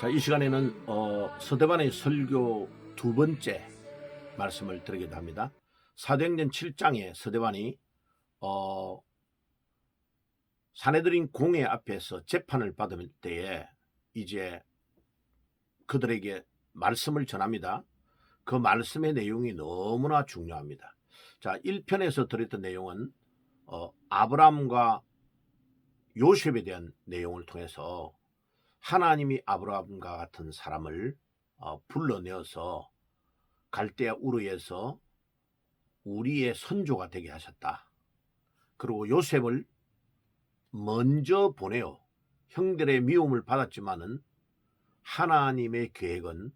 자, 이 시간에는 어, 서대반의 설교 두 번째 말씀을 드리기도 합니다. 사도행전 7장에 서대반이 어, 사내들인 공회 앞에서 재판을 받을 때에 이제 그들에게 말씀을 전합니다. 그 말씀의 내용이 너무나 중요합니다. 자, 1편에서 드렸던 내용은 어, 아브라함과 요셉에 대한 내용을 통해서 하나님이 아브라함과 같은 사람을 어, 불러내어서 갈대아 우르에서 우리의 선조가 되게 하셨다. 그리고 요셉을 먼저 보내어 형들의 미움을 받았지만은 하나님의 계획은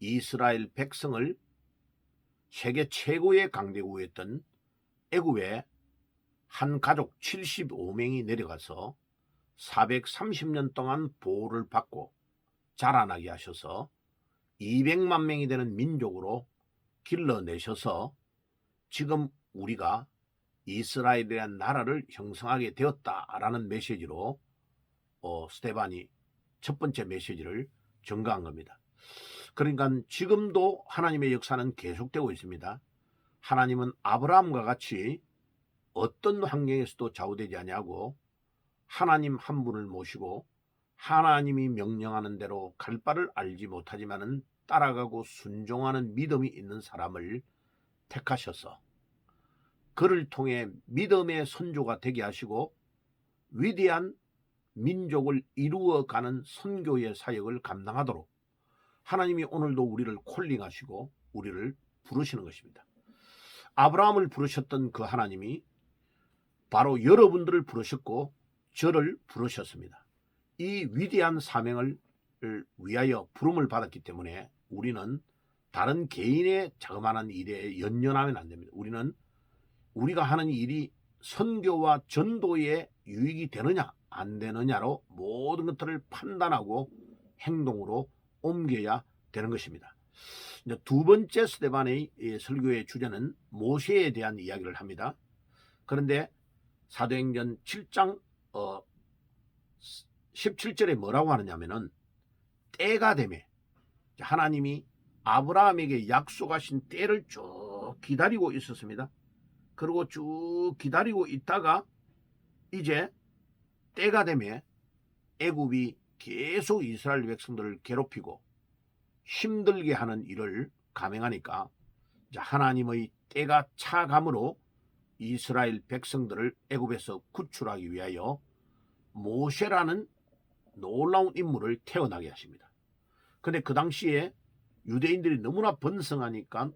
이스라엘 백성을 세계 최고의 강대국이었던 애굽에 한 가족 75명이 내려가서 430년 동안 보호를 받고 자라나게 하셔서 200만 명이 되는 민족으로 길러내셔서 지금 우리가 이스라엘이라는 나라를 형성하게 되었다라는 메시지로 어, 스테반이 첫 번째 메시지를 전가한 겁니다. 그러니까 지금도 하나님의 역사는 계속되고 있습니다. 하나님은 아브라함과 같이 어떤 환경에서도 좌우되지 아니하고 하나님 한 분을 모시고 하나님이 명령하는 대로 갈 바를 알지 못하지만은 따라가고 순종하는 믿음이 있는 사람을 택하셔서 그를 통해 믿음의 선조가 되게 하시고 위대한 민족을 이루어가는 선교의 사역을 감당하도록 하나님이 오늘도 우리를 콜링하시고 우리를 부르시는 것입니다. 아브라함을 부르셨던 그 하나님이 바로 여러분들을 부르셨고 저를 부르셨습니다. 이 위대한 사명을 위하여 부름을 받았기 때문에 우리는 다른 개인의 자그마한 일에 연연하면 안 됩니다. 우리는 우리가 하는 일이 선교와 전도에 유익이 되느냐 안 되느냐로 모든 것들을 판단하고 행동으로 옮겨야 되는 것입니다. 두 번째 스테반의 설교의 주제는 모세에 대한 이야기를 합니다. 그런데 사도행전 7장 어 17절에 뭐라고 하느냐면은 때가 되매 하나님이 아브라함에게 약속하신 때를 쭉 기다리고 있었습니다. 그리고 쭉 기다리고 있다가 이제 때가 되매 애굽이 계속 이스라엘 백성들을 괴롭히고 힘들게 하는 일을 감행하니까 하나님의 때가 차감으로 이스라엘 백성들을 애굽에서 구출하기 위하여 모세라는 놀라운 인물을 태어나게 하십니다. 근데 그 당시에 유대인들이 너무나 번성하니까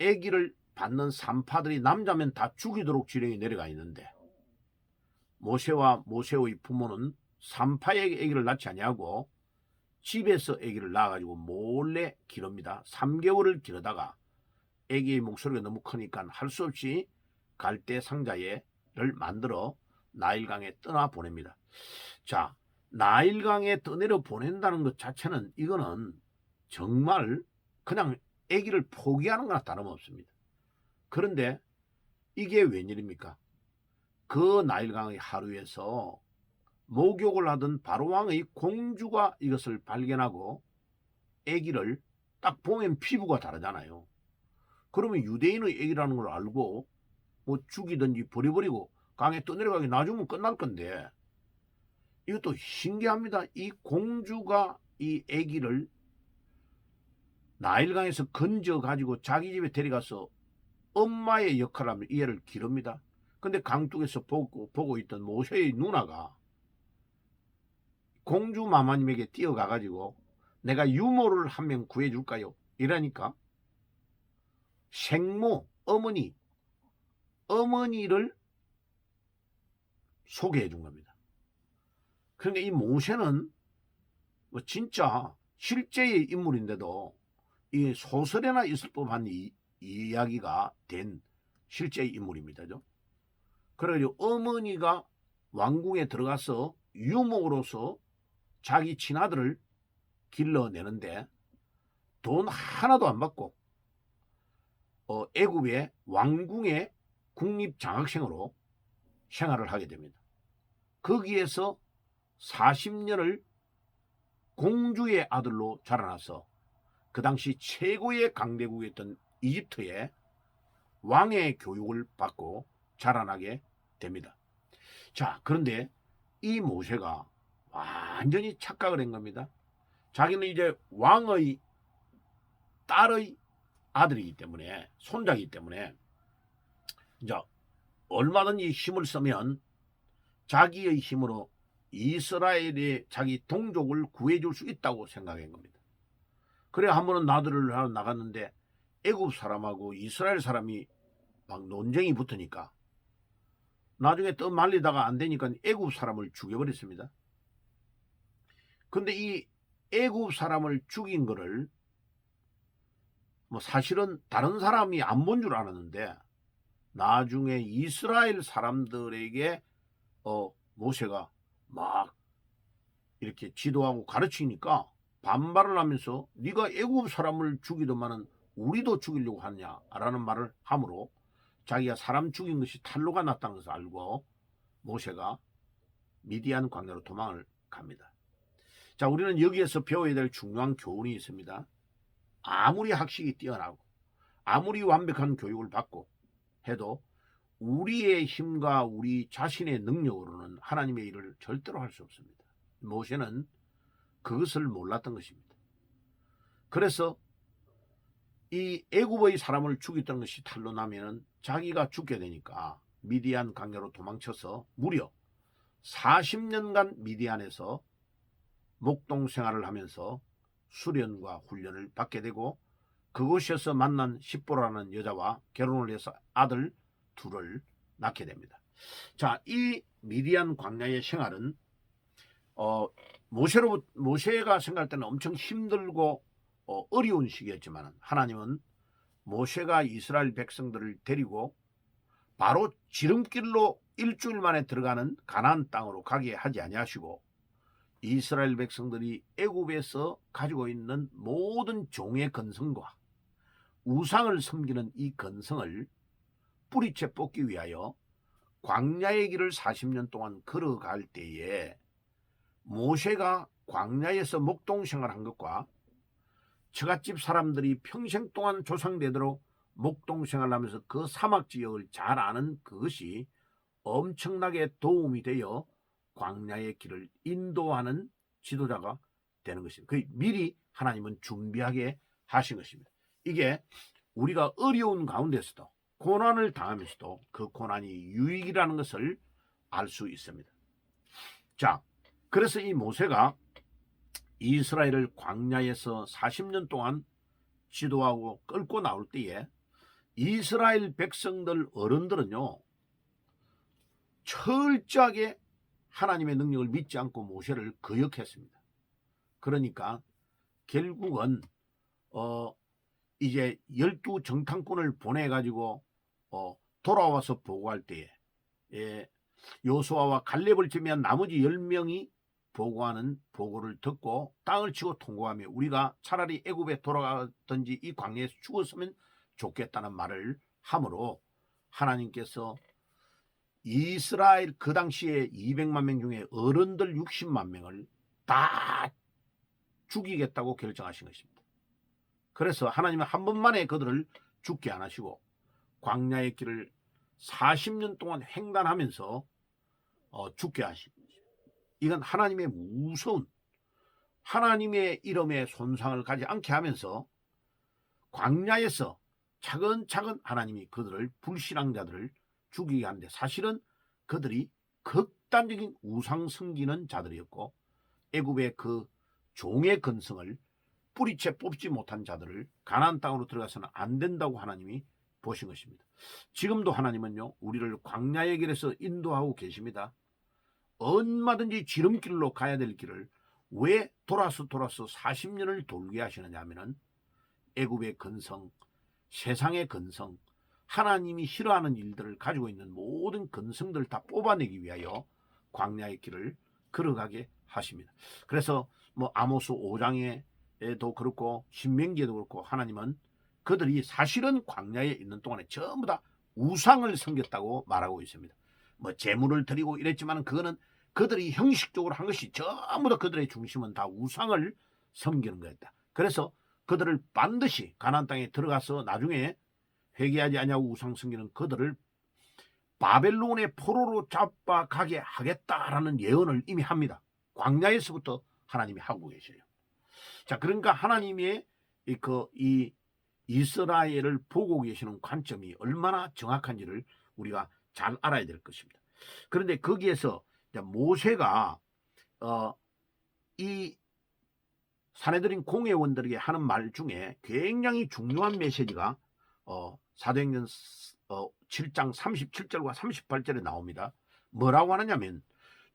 아기를 받는 산파들이 남자면 다 죽이도록 지령이 내려가 있는데 모세와 모세의 부모는 산파에게 아기를 낳지 아니하고 집에서 아기를 낳아가지고 몰래 기릅니다. 3개월을 기르다가 아기의 목소리가 너무 크니까 할 수 없이 갈대 상자에를 만들어 나일강에 떠나 보냅니다. 자, 나일강에 떠내려 보낸다는 것 자체는 이거는 정말 그냥 아기를 포기하는 거나 다름없습니다. 그런데 이게 웬일입니까? 그 나일강의 하루에서 목욕을 하던 바로왕의 공주가 이것을 발견하고 아기를 딱 보면 피부가 다르잖아요. 그러면 유대인의 아기라는 걸 알고 뭐 죽이든지 버려버리고 강에 떠내려가게 놔주면 끝날 건데 이것도 신기합니다. 이 공주가 이 아기를 나일강에서 건져 가지고 자기 집에 데려가서 엄마의 역할을 하면 이해를 기릅니다. 근데 강둑에서 보고, 보고 있던 모세의 누나가 공주 마마님에게 뛰어가 가지고 내가 유모를 한 명 구해줄까요? 이러니까 생모 어머니 어머니를 소개해 준 겁니다. 그러니까 이 모세는 뭐 진짜 실제의 인물인데도 이 소설에나 있을 법한 이, 이 이야기가 된 실제의 인물입니다. 그래가지고 어머니가 왕궁에 들어가서 유목으로서 자기 친아들을 길러내는데 돈 하나도 안 받고 어, 애굽의 왕궁의 국립장학생으로 생활을 하게 됩니다. 거기에서 40년을 공주의 아들로 자라나서 그 당시 최고의 강대국이었던 이집트의 왕의 교육을 받고 자라나게 됩니다. 자, 그런데 이 모세가 완전히 착각을 한 겁니다. 자기는 이제 왕의 딸의 아들이기 때문에 손자이기 때문에 이제 얼마든지 힘을 쓰면 자기의 힘으로 이스라엘의 자기 동족을 구해줄 수 있다고 생각한 겁니다. 그래 한 번은 나들을 하러 나갔는데 애굽 사람하고 이스라엘 사람이 막 논쟁이 붙으니까 나중에 또 말리다가 안 되니까 애굽 사람을 죽여버렸습니다. 근데 이 애굽 사람을 죽인 거를 뭐 사실은 다른 사람이 안 본 줄 알았는데 나중에 이스라엘 사람들에게 어 모세가 막 이렇게 지도하고 가르치니까 반발을 하면서 네가 애굽 사람을 죽이더만은 우리도 죽이려고 하냐라는 말을 함으로 자기가 사람 죽인 것이 탄로가 났다는 것을 알고 모세가 미디안 광야로 도망을 갑니다. 자, 우리는 여기에서 배워야 될 중요한 교훈이 있습니다. 아무리 학식이 뛰어나고 아무리 완벽한 교육을 받고 해도 우리의 힘과 우리 자신의 능력으로는 하나님의 일을 절대로 할 수 없습니다. 모세는 그것을 몰랐던 것입니다. 그래서 이 애굽의 사람을 죽였던 것이 탈로 나면은 자기가 죽게 되니까 미디안 강야로 도망쳐서 무려 40년간 미디안에서 목동 생활을 하면서 수련과 훈련을 받게 되고 그곳에서 만난 십보라는 여자와 결혼을 해서 아들 둘을 낳게 됩니다. 자, 이 미디안 광야의 생활은 어, 모세로 모세가 생각할 때는 엄청 힘들고 어, 어려운 시기였지만 하나님은 모세가 이스라엘 백성들을 데리고 바로 지름길로 일주일 만에 들어가는 가나안 땅으로 가게 하지 아니하시고 이스라엘 백성들이 애굽에서 가지고 있는 모든 종의 건성과 우상을 섬기는 이 건성을 뿌리채 뽑기 위하여 광야의 길을 40년 동안 걸어갈 때에 모세가 광야에서 목동 생활한 것과 처갓집 사람들이 평생 동안 조상대대로 목동 생활하면서 그 사막 지역을 잘 아는 그것이 엄청나게 도움이 되어 광야의 길을 인도하는 지도자가 되는 것입니다. 그 미리 하나님은 준비하게 하신 것입니다. 이게 우리가 어려운 가운데서도 고난을 당하면서도 그 고난이 유익이라는 것을 알 수 있습니다. 자, 그래서 이 모세가 이스라엘을 광야에서 40년 동안 지도하고 끌고 나올 때에 이스라엘 백성들 어른들은요 철저하게 하나님의 능력을 믿지 않고 모세를 거역했습니다. 그러니까 결국은 어 이제 열두 정탐꾼을 보내 가지고 어 돌아와서 보고할 때에 예, 요수아와 갈렙을 제외한 나머지 10명이 보고하는 보고를 듣고 땅을 치고 통고하며 우리가 차라리 애굽에 돌아가든지 이 광야에서 죽었으면 좋겠다는 말을 함으로 하나님께서 이스라엘 그 당시에 200만 명 중에 어른들 60만 명을 다 죽이겠다고 결정하신 것입니다. 그래서 하나님은 한 번만에 그들을 죽게 안 하시고 광야의 길을 40년 동안 횡단하면서 어, 죽게 하신 것입니다. 이건 하나님의 무서운 하나님의 이름에 손상을 가지 않게 하면서 광야에서 차근차근 하나님이 그들을 불신앙자들을 죽이게 하는데 사실은 그들이 극단적인 우상 섬기는 자들이었고 애굽의 그 종의 근성을 뿌리채 뽑지 못한 자들을 가나안 땅으로 들어가서는 안 된다고 하나님이 보신 것입니다. 지금도 하나님은요 우리를 광야의 길에서 인도하고 계십니다. 얼마든지 지름길로 가야 될 길을 왜 돌아서 돌아서 40년을 돌게 하시느냐 하면은 애굽의 근성, 세상의 근성, 하나님이 싫어하는 일들을 가지고 있는 모든 근성들을 다 뽑아내기 위하여 광야의 길을 걸어가게 하십니다. 그래서 뭐 아모스 5장에도 그렇고 신명기에도 그렇고 하나님은 그들이 사실은 광야에 있는 동안에 전부 다 우상을 섬겼다고 말하고 있습니다. 뭐 재물을 드리고 이랬지만 그거는 그들이 형식적으로 한 것이 전부 다 그들의 중심은 다 우상을 섬기는 거였다. 그래서 그들을 반드시 가나안 땅에 들어가서 나중에 회개하지 아니하고 우상 섬기는 그들을 바벨론의 포로로 잡아가게 하겠다라는 예언을 이미 합니다. 광야에서부터 하나님이 하고 계셔요. 자, 그러니까 하나님의 이, 그, 이 이스라엘을 보고 계시는 관점이 얼마나 정확한지를 우리가 잘 알아야 될 것입니다. 그런데 거기에서 모세가 어, 이 사내들인 공회원들에게 하는 말 중에 굉장히 중요한 메시지가 어, 사도행전 어, 7장 37절과 38절에 나옵니다. 뭐라고 하느냐면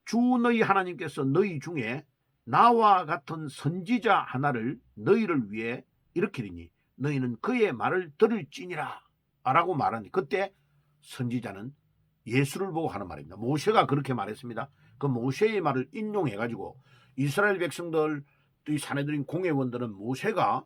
주 너희 하나님께서 너희 중에 나와 같은 선지자 하나를 너희를 위해 일으키리니 너희는 그의 말을 들을지니라 라고 말하니 그때 선지자는 예수를 보고 하는 말입니다. 모세가 그렇게 말했습니다. 그 모세의 말을 인용해 가지고 이스라엘 백성들 이 사내들인 공회원들은 모세가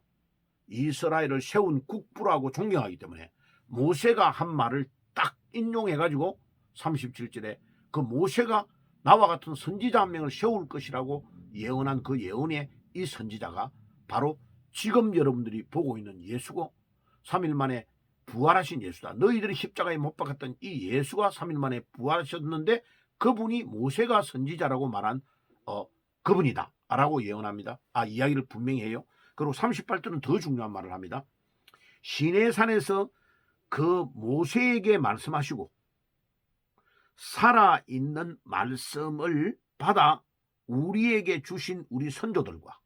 이스라엘을 세운 국부라고 존경하기 때문에 모세가 한 말을 딱 인용해 가지고 37절에 그 모세가 나와 같은 선지자 한 명을 세울 것이라고 예언한 그 예언의 이 선지자가 바로 지금 여러분들이 보고 있는 예수고 3일 만에 부활하신 예수다. 너희들이 십자가에 못 박았던 이 예수가 3일 만에 부활하셨는데 그분이 모세가 선지자라고 말한 어, 그분이다. 라고 예언합니다. 아, 이야기를 분명히 해요. 그리고 38절은 더 중요한 말을 합니다. 시내산에서 그 모세에게 말씀하시고 살아있는 말씀을 받아 우리에게 주신 우리 선조들과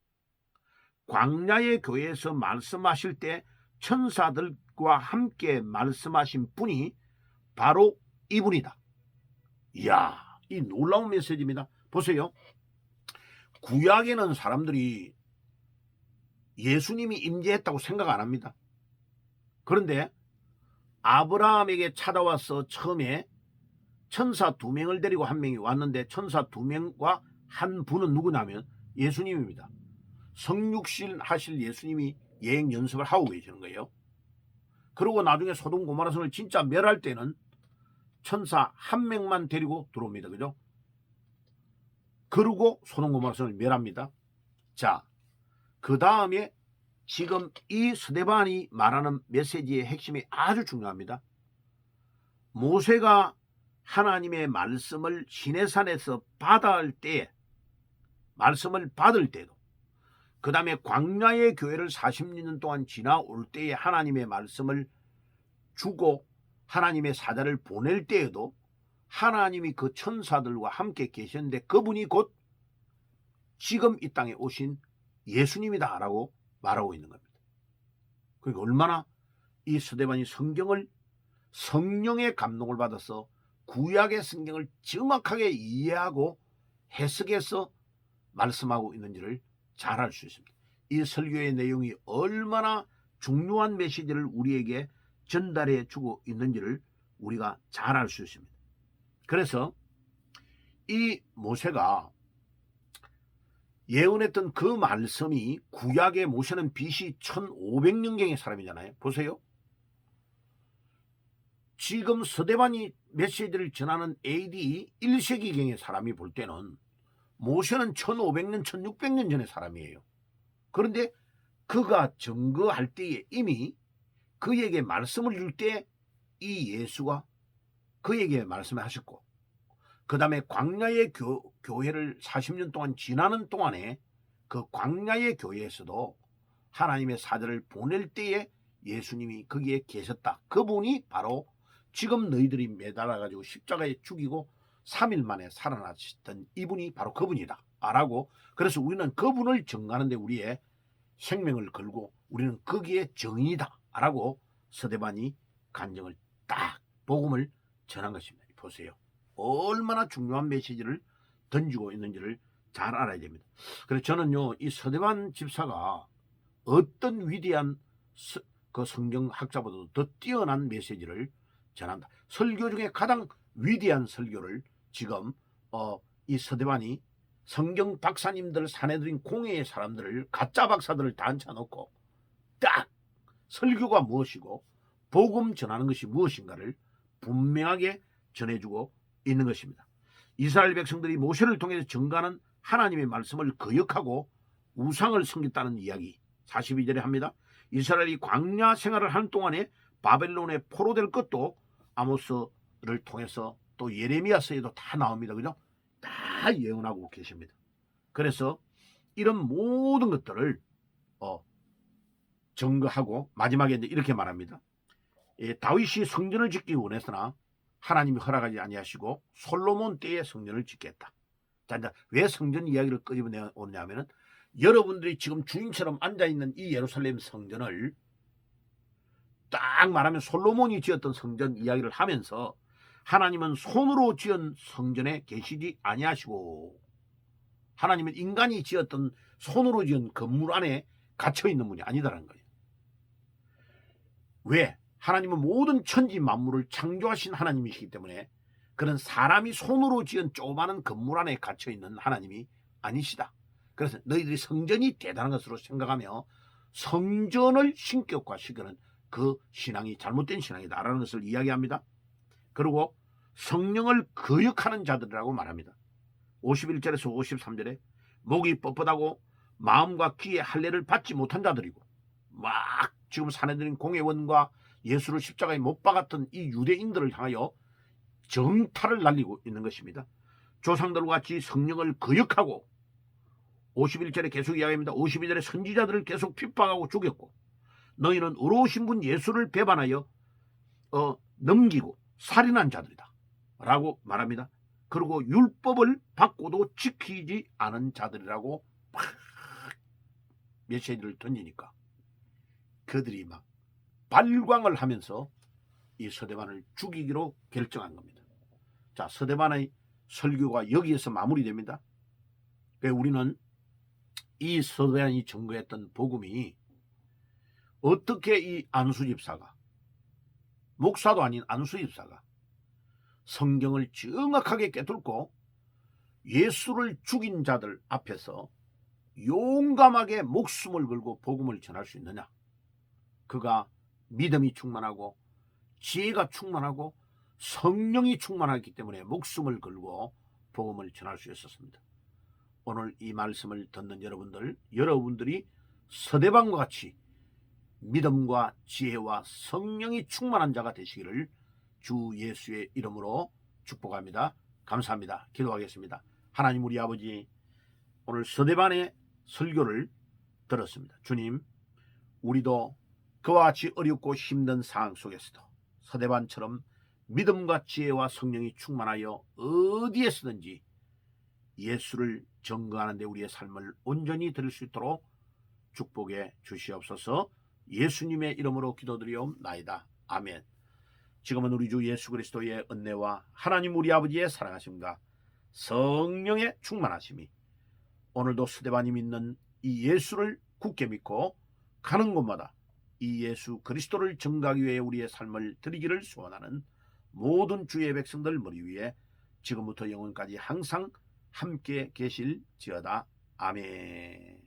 광야의 교회에서 말씀하실 때 천사들과 함께 말씀하신 분이 바로 이분이다. 이야, 이 놀라운 메시지입니다. 보세요. 구약에는 사람들이 예수님이 임재했다고 생각 안 합니다. 그런데 아브라함에게 찾아와서 처음에 천사 두 명을 데리고 한 명이 왔는데 천사 두 명과 한 분은 누구냐면 예수님입니다. 성육실 하실 예수님이 여행 연습을 하고 계시는 거예요. 그리고 나중에 소돔 고마라성을 진짜 멸할 때는 천사 한 명만 데리고 들어옵니다. 그죠? 그러고 소돔 고마라성을 멸합니다. 자, 그 다음에 지금 이 스데반이 말하는 메시지의 핵심이 아주 중요합니다. 모세가 하나님의 말씀을 시내산에서 받을 때, 말씀을 받을 때도, 그 다음에 광야의 교회를 40년 동안 지나올 때에 하나님의 말씀을 주고 하나님의 사자를 보낼 때에도 하나님이 그 천사들과 함께 계셨는데 그분이 곧 지금 이 땅에 오신 예수님이다라고 말하고 있는 겁니다. 그러니까 얼마나 이 스데반이 성경을 성령의 감동을 받아서 구약의 성경을 정확하게 이해하고 해석해서 말씀하고 있는지를 잘 알 수 있습니다. 이 설교의 내용이 얼마나 중요한 메시지를 우리에게 전달해 주고 있는지를 우리가 잘 알 수 있습니다. 그래서 이 모세가 예언했던 그 말씀이 구약의 모세는 BC 1500년경의 사람이잖아요. 보세요. 지금 서대반이 메시지를 전하는 AD 1세기경의 사람이 볼 때는 모세는 1500년, 1600년 전의 사람이에요. 그런데 그가 증거할 때에 이미 그에게 말씀을 줄 때 이 예수가 그에게 말씀을 하셨고 그 다음에 광야의 교, 교회를 40년 동안 지나는 동안에 그 광야의 교회에서도 하나님의 사자를 보낼 때에 예수님이 거기에 계셨다. 그분이 바로 지금 너희들이 매달아가지고 십자가에 죽이고 3일 만에 살아나셨던 이분이 바로 그분이다. 라고 그래서 우리는 그분을 정하는데 우리의 생명을 걸고 우리는 거기에 정인이다. 라고 서대반이 간정을 딱 복음을 전한 것입니다. 보세요. 얼마나 중요한 메시지를 던지고 있는지를 잘 알아야 됩니다. 그래서 저는요, 이 서대반 집사가 어떤 위대한 서, 그 성경학자보다도 더 뛰어난 메시지를 전한다. 설교 중에 가장 위대한 설교를 지금 어, 이 서대반이 성경 박사님들 사내들인 공회의 사람들을 가짜 박사들을 다 앉혀놓고 딱 설교가 무엇이고 복음 전하는 것이 무엇인가를 분명하게 전해주고 있는 것입니다. 이스라엘 백성들이 모세를 통해서 증가하는 하나님의 말씀을 거역하고 우상을 섬겼다는 이야기 42절에 합니다. 이스라엘이 광야 생활을 하는 동안에 바벨론에 포로될 것도 아모스를 통해서 또 예레미야서에도 다 나옵니다. 그죠? 다 예언하고 계십니다. 그래서 이런 모든 것들을 어, 증거하고 마지막에 이렇게 말합니다. 예, 다윗이 성전을 짓기 원했으나 하나님이 허락하지 아니하시고 솔로몬 때에 성전을 짓겠다. 자, 이제 왜 성전 이야기를 끄집어내 오냐면은 여러분들이 지금 주인처럼 앉아 있는 이 예루살렘 성전을 딱 말하면 솔로몬이 지었던 성전 이야기를 하면서 하나님은 손으로 지은 성전에 계시지 아니하시고 하나님은 인간이 지었던 손으로 지은 건물 안에 갇혀 있는 분이 아니다라는 거예요. 왜? 하나님은 모든 천지 만물을 창조하신 하나님이시기 때문에 그런 사람이 손으로 지은 조그마한 건물 안에 갇혀 있는 하나님이 아니시다. 그래서 너희들이 성전이 대단한 것으로 생각하며 성전을 신격화시키는 그 신앙이 잘못된 신앙이다라는 것을 이야기합니다. 그리고 성령을 거역하는 자들이라고 말합니다. 51절에서 53절에 목이 뻣뻣하고 마음과 귀에 할례를 받지 못한 자들이고 막 지금 사내들인 공회원과 예수를 십자가에 못 박았던 이 유대인들을 향하여 정탈을 날리고 있는 것입니다. 조상들과 같이 성령을 거역하고 51절에 계속 이야기합니다. 52절에 선지자들을 계속 핍박하고 죽였고 너희는 의로우신 분 예수를 배반하여 어, 넘기고 살인한 자들이다. 라고 말합니다. 그리고 율법을 받고도 지키지 않은 자들이라고 막 메시지를 던지니까 그들이 막 발광을 하면서 이 서대반을 죽이기로 결정한 겁니다. 자, 서대반의 설교가 여기에서 마무리됩니다. 그 우리는 이 서대반이 증거했던 복음이 어떻게 이 안수 집사가 목사도 아닌 안수 집사가 성경을 정확하게 깨뚫고 예수를 죽인 자들 앞에서 용감하게 목숨을 걸고 복음을 전할 수 있느냐? 그가 믿음이 충만하고 지혜가 충만하고 성령이 충만하기 때문에 목숨을 걸고 복음을 전할 수 있었습니다. 오늘 이 말씀을 듣는 여러분들, 여러분들이 서대방과 같이 믿음과 지혜와 성령이 충만한 자가 되시기를 주 예수의 이름으로 축복합니다. 감사합니다. 기도하겠습니다. 하나님 우리 아버지 오늘 서대반의 설교를 들었습니다. 주님 우리도 그와 같이 어렵고 힘든 상황 속에서도 서대반처럼 믿음과 지혜와 성령이 충만하여 어디에 서든지 예수를 증거하는데 우리의 삶을 온전히 드릴 수 있도록 축복해 주시옵소서 예수님의 이름으로 기도드리옵나이다. 아멘. 지금은 우리 주 예수 그리스도의 은혜와 하나님 우리 아버지의 사랑하심과 성령의 충만하심이 오늘도 스데반이 믿는 이 예수를 굳게 믿고 가는 곳마다 이 예수 그리스도를 증가하기 위해 우리의 삶을 드리기를 소원하는 모든 주의 백성들 머리 위에 지금부터 영원까지 항상 함께 계실지어다. 아멘.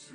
주